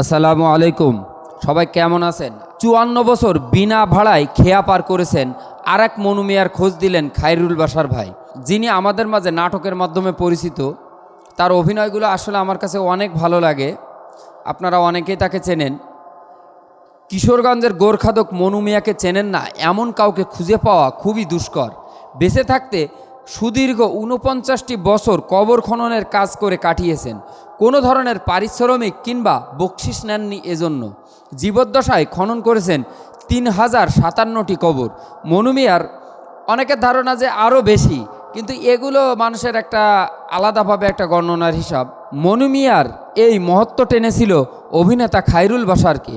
আসসালামু আলাইকুম। সবাই কেমন আছেন? চুয়ান্ন বছর বিনা ভাড়ায় খেয়া পার করেছেন আর এক মনুমিয়ার খোঁজ দিলেন খাইরুল বাসার ভাই। যিনি আমাদের মাঝে নাটকের মাধ্যমে পরিচিত, তার অভিনয়গুলো আসলে আমার কাছে অনেক ভালো লাগে। আপনারা অনেকেই তাকে চেনেন। কিশোরগঞ্জের গোরখাদক মনুমিয়াকে চেনেন না, এমন কাউকে খুঁজে পাওয়া খুবই দুষ্কর। বেঁচে থাকতে সুদীর্ঘ উনপঞ্চাশটি বছর কবর খননের কাজ করে কাটিয়েছেন। কোনো ধরনের পারিশ্রমিক কিংবা বকশিস নেননি এজন্য। জীবদ্দশায় খনন করেছেন তিন হাজার সাতান্নটি কবর। মনুমিয়ার অনেকের ধারণা যে আরও বেশি, কিন্তু এগুলো মানুষের একটা আলাদাভাবে একটা গণনার হিসাব। মনুমিয়ার এই মহত্ব টেনেছিল অভিনেতা খাইরুল বাসারকে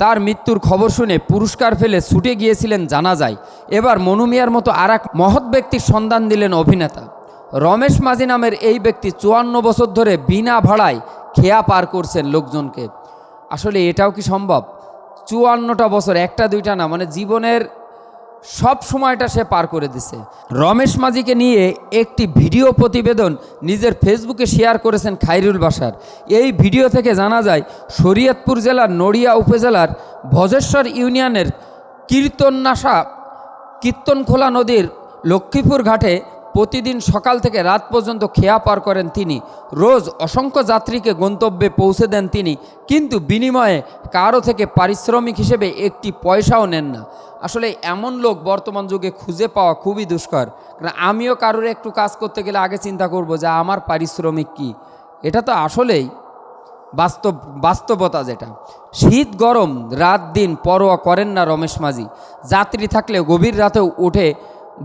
তার মৃত্যুর খবর শুনে পুরস্কার ফেলে ছুটে গিয়েছিলেন জানা যায় এবার মনুমিয়ার মতো আর এক মহৎ ব্যক্তির সন্ধান দিলেন অভিনেতা। রমেশ মাঝি নামের এই ব্যক্তি চুয়ান্ন বছর ধরে বিনা ভাড়ায় খেয়া পার করছেন লোকজনকে। আসলে এটাও কি সম্ভব? চুয়ান্নটা বছর, একটা দুইটা না মানে জীবনের সব সময়টা সে পার করে দিছে। রমেশ মাঝিকে নিয়ে একটি ভিডিও প্রতিবেদন নিজের ফেসবুকে শেয়ার করেছেন খাইরুল বাসার। এই ভিডিও থেকে জানা যায়, শরীয়তপুর জেলার নড়িয়া উপজেলার ভজেশ্বর ইউনিয়নের কীর্তননাশা কীর্তনখোলা নদীর লক্ষ্মীপুর ঘাটে প্রতিদিন সকাল থেকে রাত পর্যন্ত খেয়া পার করেন তিনি। রোজ অসংখ্য যাত্রীকে গন্তব্যে পৌঁছে দেন তিনি, কিন্তু বিনিময়ে কারও থেকে পারিশ্রমিক হিসেবে একটি পয়সাও নেন না। আসলে এমন লোক বর্তমান যুগে খুঁজে পাওয়া খুবই দুষ্কর। কারণ আমিও কারোর একটু কাজ করতে গেলে আগে চিন্তা করব যে আমার পারিশ্রমিক কি? এটা তো আসলেই বাস্তব, বাস্তবতা যেটা। শীত গরম রাত দিন পরোয়া করেন না রমেশ মাঝি। যাত্রী থাকলে গভীর রাতেও উঠে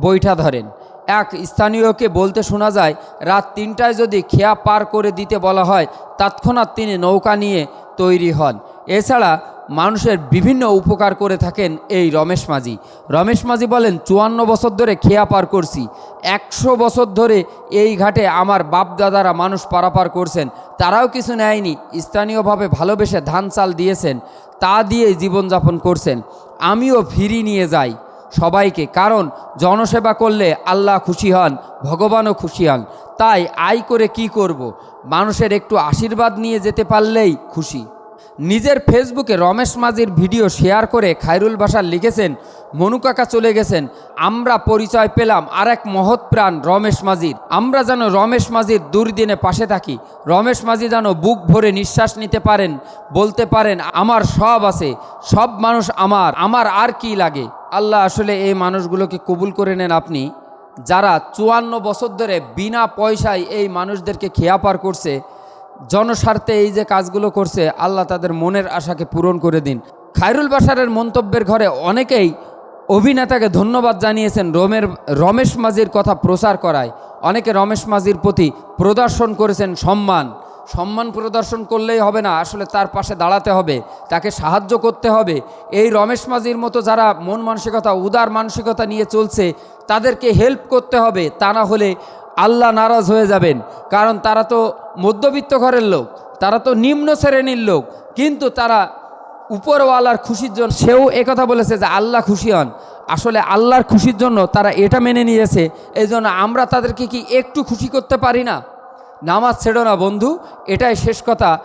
বৈঠা ধরেন। এক স্থানীয়কে বলতে শোনা যায়, রাত তিনটায় যদি খেয়া পার করে দিতে বলা হয়, তৎক্ষণাৎ তিনি নৌকা নিয়ে তৈরি হন। এছাড়া মানুষের বিভিন্ন উপকার করে থাকেন এই রমেশ মাঝি। রমেশ মাঝি বলেন, চুয়ান্ন বছর ধরে খেয়া পার করছি। একশো বছর ধরে এই ঘাটে আমার বাপ দাদারা মানুষ পারাপার করছেন। তারাও কিছু নেয়নি। স্থানীয়ভাবে ভালোবেসে ধান চাল দিয়েছেন। তা দিয়েই জীবনযাপন করছেন। আমিও ফিরি নিয়ে যাই। সবাইকে, কারণ জনসেবা করলে আল্লাহ খুশি হন, ভগবানও খুশি হন তাই আয় করে কি করব। মানুষের একটু আশীর্বাদ নিয়ে যেতে পারলেই খুশি নিজের ফেসবুকে রমেশ মাঝির ভিডিও শেয়ার করে খায়রুল বাসার লিখেছেন মনুকাকা চলে গেছেন, আমরা পরিচয় পেলাম আর এক মহৎ প্রাণ রমেশ মাঝির। আমরা যেন রমেশ মাঝির দুর্দিনে পাশে থাকি। রমেশ মাঝি যেন বুক ভরে নিঃশ্বাস নিতে পারেন, বলতে পারেন, আমার সব আছে, সব মানুষ আমার আমার আর কি লাগে? আল্লাহ আসলে এই মানুষগুলোকে কবুল করে নেন আপনি। যারা চুয়ান্ন বছর ধরে বিনা পয়সায় এই মানুষদেরকে খেয়াপার করছে জনস্বার্থে এই যে কাজগুলো করছে, আল্লাহ তাদের মনের আশাকে পূরণ করে দিন। খায়রুল বাসারের মন্তব্যের ঘরে অনেকেই অভিনেতাকে ধন্যবাদ জানিয়েছেন রোমের, রমেশ মাঝির কথা প্রচার করায়। অনেকে রমেশ মাঝির প্রতি প্রদর্শন করেছেন সম্মান। সম্মান প্রদর্শন করলেই হবে না, আসলে তার পাশে দাঁড়াতে হবে, তাকে সাহায্য করতে হবে। এই রমেশ মাঝির মতো যারা মন মানসিকতা, উদার মানসিকতা নিয়ে চলছে, তাদেরকে হেল্প করতে হবে, তা না হলে আল্লাহ নারাজ হয়ে যাবেন। কারণ তারা তো মধ্যবিত্ত ঘরের লোক, তারা তো নিম্ন শ্রেণির লোক, কিন্তু তারা উপরওয়ালার খুশির জন্য, সেও একথা বলেছে যে আল্লাহ খুশি হন। আসলে আল্লাহর খুশির জন্য তারা এটা মেনে নিয়েছে এই জন্য আমরা তাদেরকে কি একটু খুশি করতে পারি না? নামাজ ছেড়ো না বন্ধু, এটাই শেষ কথা।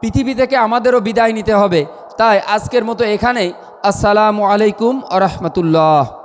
পৃথিবী থেকে আমাদেরও বিদায় নিতে হবে। তাই আজকের মতো এখানেই। আসসালামু আলাইকুম আ রহমতুল্লাহ।